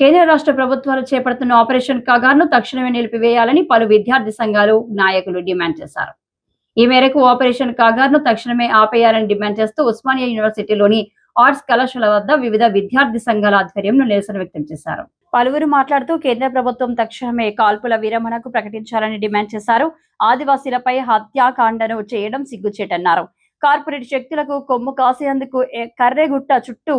కేంద్ర రాష్ట్ర ప్రభుత్వాలు చేపడుతున్న ఆపరేషన్ కగార్ను తక్షణమే నిలిపివేయాలని పలు విద్యార్థి సంఘాలు నాయకులు డిమాండ్ చేశారు. ఈ మేరకు ఆపరేషన్ కగార్ను తక్షణమే ఆపేయాలని డిమాండ్ చేస్తూ ఉస్మానియా యూనివర్సిటీలోని ఆర్ట్స్ కళాశాల వద్ద వివిధ విద్యార్థి సంఘాల ఆధ్వర్యంలో నిరసన వ్యక్తం చేశారు. పలువురు మాట్లాడుతూ కేంద్ర ప్రభుత్వం తక్షణమే కాల్పుల విరమణకు ప్రకటించాలని డిమాండ్ చేశారు. ఆదివాసీలపై హత్యాకాండను చేయడం సిగ్గుచేటన్నారు. కార్పొరేట్ శక్తులకు కొమ్ము కాసేందుకు కర్రెగుట్ట చుట్టూ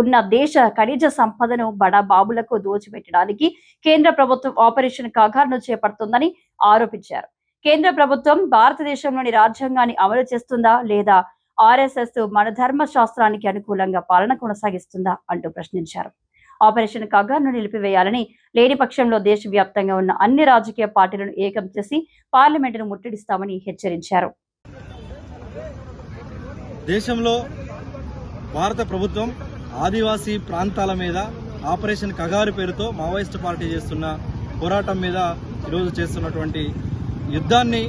ఉన్న దేశ ఖనిజ సంపదను బడా బాబులకు దోచిపెట్టడానికి కేంద్ర ప్రభుత్వం ఆపరేషన్ కాగార్ను చేపడుతుందని ఆరోపించారు. కేంద్ర ప్రభుత్వం భారతదేశంలోని రాజ్యాంగాన్ని అమలు చేస్తుందా లేదా ఆర్ఎస్ఎస్ మన ధర్మ శాస్త్రానికి అనుకూలంగా పాలన కొనసాగిస్తుందా అంటూ ప్రశ్నించారు. ఆపరేషన్ కగార్ను నిలిపివేయాలని లేని పక్షంలో దేశవ్యాప్తంగా ఉన్న అన్ని రాజకీయ పార్టీలను ఏకం చేసి పార్లమెంటును ముట్టడిస్తామని హెచ్చరించారు. దేశంలో భారత ప్రభుత్వం ఆదివాసీ ప్రాంతాల మీద ఆపరేషన్ కగారు పేరుతో మావోయిస్టు పార్టీ చేస్తున్న పోరాటం మీద ఈరోజు చేస్తున్నటువంటి యుద్ధాన్ని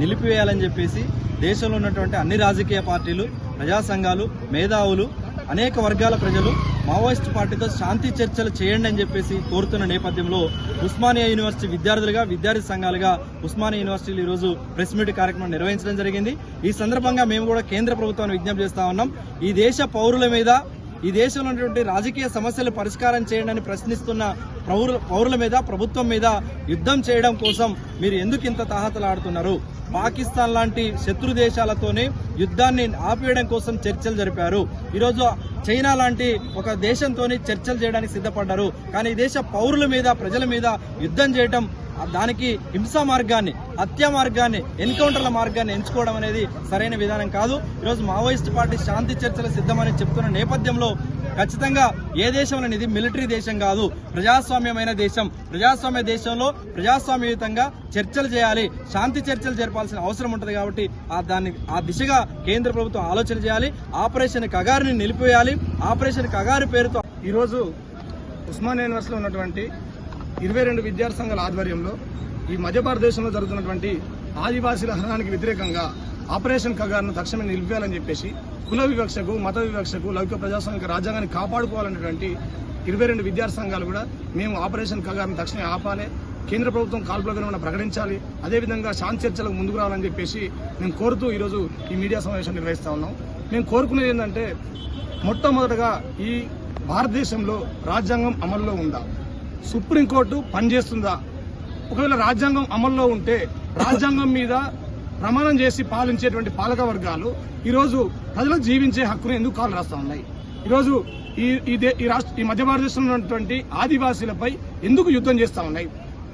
నిలిపివేయాలని చెప్పేసి దేశంలో ఉన్నటువంటి అన్ని రాజకీయ పార్టీలు ప్రజా సంఘాలు మేధావులు అనేక వర్గాల ప్రజలు మావోయిస్ట్ పార్టీతో శాంతి చర్చలు చేయండి అని చెప్పేసి కోరుతున్న నేపథ్యంలో ఉస్మానియా యూనివర్సిటీ విద్యార్థులుగా విద్యార్థి సంఘాలుగా ఉస్మానియా యూనివర్సిటీలో ఈరోజు ప్రెస్ మీట్ కార్యక్రమం నిర్వహించడం జరిగింది. ఈ సందర్భంగా మేము కూడా కేంద్ర ప్రభుత్వాన్ని విజ్ఞప్తి చేస్తా ఉన్నాం. ఈ దేశ పౌరుల మీద ఈ దేశంలో ఉన్నటువంటి రాజకీయ సమస్యలు పరిష్కారం చేయండి ప్రశ్నిస్తున్న పౌరుల పౌరుల మీద ప్రభుత్వం మీద యుద్ధం చేయడం కోసం మీరు ఎందుకు ఇంత తాహతలాడుతున్నారు? పాకిస్తాన్ లాంటి శత్రు దేశాలతోనే యుద్ధాన్ని ఆపేయడం కోసం చర్చలు జరిపారు. ఈరోజు చైనా లాంటి ఒక దేశంతో చర్చలు చేయడానికి సిద్ధపడ్డారు. కానీ ఈ దేశ పౌరుల మీద ప్రజల మీద యుద్ధం చేయడం దానికి హింసా మార్గాన్ని హత్యా మార్గాన్ని ఎన్కౌంటర్ల మార్గాన్ని ఎంచుకోవడం అనేది సరైన విధానం కాదు. ఈరోజు మావోయిస్ట్ పార్టీ శాంతి చర్చలు సిద్ధమని చెప్తున్న నేపథ్యంలో ఖచ్చితంగా ఏ దేశం అనేది మిలిటరీ దేశం కాదు ప్రజాస్వామ్యమైన దేశం. ప్రజాస్వామ్య దేశంలో ప్రజాస్వామ్యయుతంగా చర్చలు చేయాలి శాంతి చర్చలు జరపాల్సిన అవసరం ఉంటుంది కాబట్టి ఆ దాన్ని ఆ దిశగా కేంద్ర ప్రభుత్వం ఆలోచన చేయాలి ఆపరేషన్ కగారిని నిలిపివేయాలి. ఆపరేషన్ కగారు పేరుతో ఈరోజు ఉస్మాన్ యూనివర్సిటీలో ఉన్నటువంటి ఇరవై రెండు విద్యార్థి సంఘాల ఆధ్వర్యంలో ఈ మధ్య భారతదేశంలో జరుగుతున్నటువంటి ఆదివాసీల హరణానికి వ్యతిరేకంగా ఆపరేషన్ కగార్ను తక్షణమే నిలిపేయాలని చెప్పేసి కుల వివక్షకు మత వివక్షకు లౌకిక ప్రజాస్వామిక రాజ్యాంగాన్ని కాపాడుకోవాలనేటువంటి ఇరవై రెండు విద్యార్థి సంఘాలు కూడా మేము ఆపరేషన్ కగార్ను తక్షణమే ఆపాలి కేంద్ర ప్రభుత్వం కాల్పుల ప్రకటించాలి అదేవిధంగా శాంతి చర్చలకు ముందుకు రావాలని చెప్పేసి మేము కోరుతూ ఈరోజు ఈ మీడియా సమావేశం నిర్వహిస్తూ ఉన్నాం. మేము కోరుకునేది ఏంటంటే మొట్టమొదటగా ఈ భారతదేశంలో రాజ్యాంగం అమల్లో ఉందా? సుప్రీంకోర్టు పనిచేస్తుందా? ఒకవేళ రాజ్యాంగం అమల్లో ఉంటే రాజ్యాంగం మీద ప్రమాణం చేసి పాలించేటువంటి పాలక వర్గాలు ఈరోజు ప్రజలకు జీవించే హక్కును ఎందుకు కాలు రాస్తా ఉన్నాయి? ఈరోజు ఈ ఈ ఈ రాష్ట్ర ఈ మధ్య భారతదేశంలో ఉన్నటువంటి ఆదివాసీలపై ఎందుకు యుద్ధం చేస్తా ఉన్నాయి?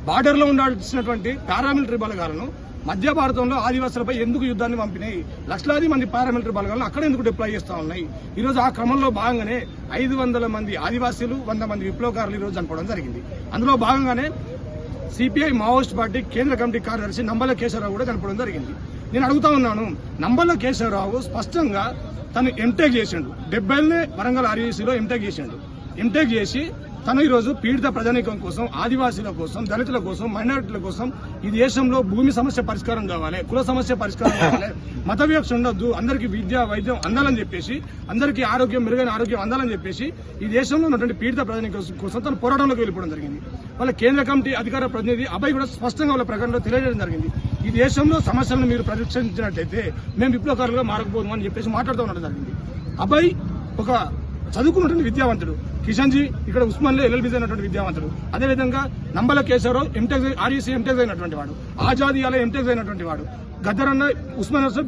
బార్డర్లో ఉండాల్సినటువంటి పారామిలిటరీ బలగాలను మధ్య భారతంలో ఆదివాసులపై ఎందుకు యుద్ధాన్ని పంపినాయి? లక్షలాది మంది పారామిలిటరీ బలగాలను అక్కడ ఎందుకు డిప్లాయ్ చేస్తూ ఉన్నాయి? ఈరోజు ఆ క్రమంలో భాగంగానే ఐదు వందల మంది ఆదివాసీలు వంద మంది విప్లవకారులు ఈరోజు చనిపోవడం జరిగింది. అందులో భాగంగానే సిపిఐ మావోయిస్ట్ పార్టీ కేంద్ర కమిటీ కార్యదర్శి నంబల కేశవరావు కూడా చనిపోవడం జరిగింది. నేను అడుగుతా ఉన్నాను నంబల కేశవరావు స్పష్టంగా తను ఎంటెక్ చేసిండు. డెబ్బైలనే వరంగల్ ఆర్యూసీలో ఎంటెక్ చేసిండు. ఎంటెక్ చేసి తను ఈరోజు పీడిత ప్రజానీకం కోసం ఆదివాసీల కోసం దళితుల కోసం మైనారిటీల కోసం ఈ దేశంలో భూమి సమస్య పరిష్కారం కావాలి కుల సమస్య పరిష్కారం కావాలి మత వివక్ష ఉండొద్దు అందరికీ విద్య వైద్యం అందాలని చెప్పేసి అందరికీ ఆరోగ్యం మెరుగైన ఆరోగ్యం అందాలని చెప్పేసి ఈ దేశంలో ఉన్నటువంటి పీడిత ప్రజానీకం కోసం తను పోరాటంలోకి వెళ్ళిపోవడం జరిగింది. వాళ్ళ కేంద్ర కమిటీ అధికార ప్రతినిధి అబ్బాయి కూడా స్పష్టంగా వాళ్ళ ప్రకటనలో తెలియజేయడం జరిగింది. ఈ దేశంలో సమస్యలను మీరు ప్రదర్శించినట్లయితే మేము విప్లవకారులుగా మారకపోదు అని చెప్పేసి మాట్లాడుతూ ఉండడం జరిగింది. అభయ్ ఒక చదువుకున్నటువంటి విద్యావంతుడు. కిషన్ జీ ఇక్కడ ఉస్మాన్లో ఎల్ఎల్బీ అయినటువంటి విద్యావంతుడు. అదేవిధంగా Nambala Keshava Rao M Tech REC M Tech అయినటువంటి వాడు. ఆజాదీ అలా ఎంటెక్ అయినటువంటి వాడు. గద్దరన్న ఉస్మాన్